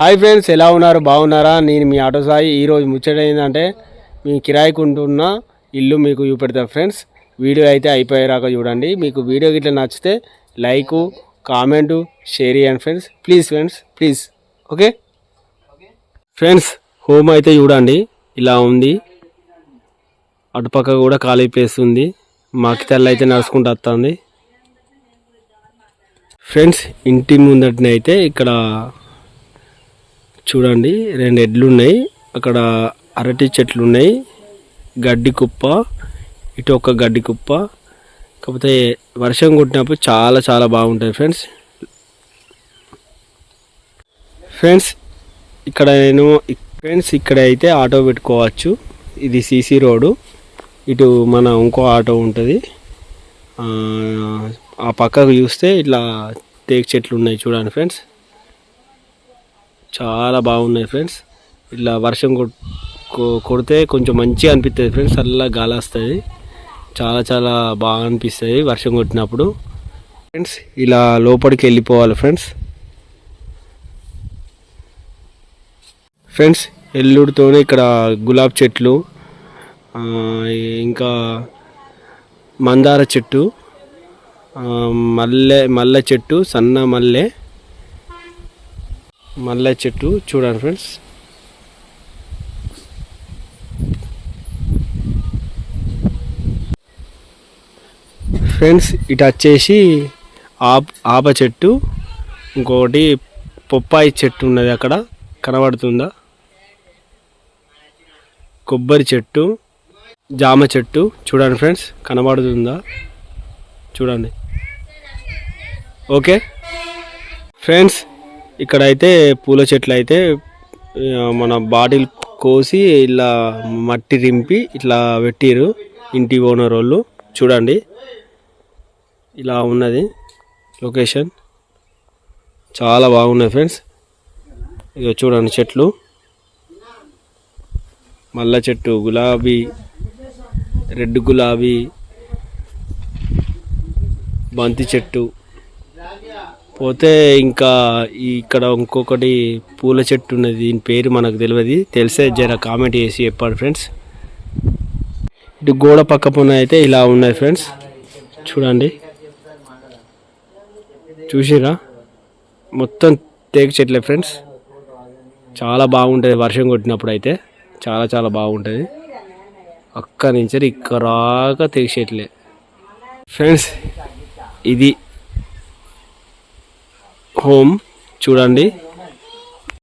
Hi friends ఎలా ఉన్నారు? బాగున్నారా? నేను మీ ఆటో సాయి. ఈరోజు ముచ్చట ఏంటంటే మీ కిరాయికి ఉంటున్న ఇల్లు మీకు చూపెడతా ఫ్రెండ్స్. వీడియో అయితే అయిపోయేరాక చూడండి. మీకు వీడియో గిట్ల నచ్చితే లైకు కామెంటు షేర్ చేయండి friends. Please friends please. Okay? Friends home అయితే చూడండి. ఇలా ఉంది. అటుపక్క కూడా ఖాళీ ప్లేస్ ఉంది. మాకి అయితే నడుచుకుంటూ వస్తుంది. ఫ్రెండ్స్ ఇంటి ముందటనైతే ఇక్కడ చూడండి రెండు ఎడ్లు ఉన్నాయి అక్కడ అరటి చెట్లు ఉన్నాయి గడ్డి కుప్ప. ఇటు ఒక గడ్డి కుప్ప. కాకపోతే వర్షం కొట్టినప్పుడు చాలా చాలా బాగుంటుంది ఫ్రెండ్స్. ఫ్రెండ్స్ ఇక్కడ నేను ఫ్రెండ్స్ ఇక్కడ అయితే ఆటో పెట్టుకోవచ్చు. ఇది సీసీ రోడ్డు. ఇటు మన ఇంకో ఆటో ఉంటుంది. ఆ, పక్కకు చూస్తే ఇట్లా తేక్ చెట్లు ఉన్నాయి చూడండి ఫ్రెండ్స్. చాలా బాగున్నాయి ఫ్రెండ్స్. ఇట్లా వర్షం కొడితే కొంచెం మంచిగా అనిపిస్తుంది ఫ్రెండ్స్. అలా గాలి వస్తుంది చాలా చాలా బాగా అనిపిస్తుంది వర్షం కొట్టినప్పుడు. ఫ్రెండ్స్ ఇలా లోపలికి వెళ్ళిపోవాలి ఫ్రెండ్స్. ఫ్రెండ్స్ ఎల్లుడితోనే ఇక్కడ గులాబ్ చెట్లు ఇంకా మందార చెట్టు మల్లె మల్లె చెట్టు సన్న మల్లె మల్లె చెట్టు చూడండి ఫ్రెండ్స్. ఫ్రెండ్స్ ఇటు వచ్చేసి ఆప ఆప చెట్టు ఇంకోటి పొప్పాయి చెట్టు ఉన్నది అక్కడ కనబడుతుందా? కొబ్బరి చెట్టు జామ చెట్టు చూడండి ఫ్రెండ్స్ కనబడుతుందా? చూడండి. ఓకే? ఫ్రెండ్స్ ఇక్కడైతే పూల చెట్లు అయితే మన బాటిల్ కోసి ఇలా మట్టి రింపి ఇట్లా పెట్టిరు ఇంటి ఓనర్ వాళ్ళు. చూడండి. ఇలా ఉన్నది లొకేషన్. చాలా బాగున్నాయి ఫ్రెండ్స్. ఇక చూడండి చెట్లు. మల్ల చెట్టు గులాబీ రెడ్ గులాబీ బంతి చెట్టు. పోతే ఇంకా ఇక్కడ ఇంకొకటి పూల చెట్టు ఉన్నది దీని పేరు మనకు తెలియదు తెలిసే జర కామెంట్ చేసి చెప్పాడు ఫ్రెండ్స్. ఇటు గోడ పక్క పొన్న అయితే ఇలా ఉన్నాయి ఫ్రెండ్స్. చూడండి. చూసిరా మొత్తం తేగ చెట్లే ఫ్రెండ్స్. చాలా బాగుంటుంది వర్షం కొట్టినప్పుడు అయితే. చాలా చాలా బాగుంటుంది. అక్కడి నుంచి ఇక్కడ రాక తేగ చెట్లే. ఫ్రెండ్స్ ఇది హోమ్ చూడండి.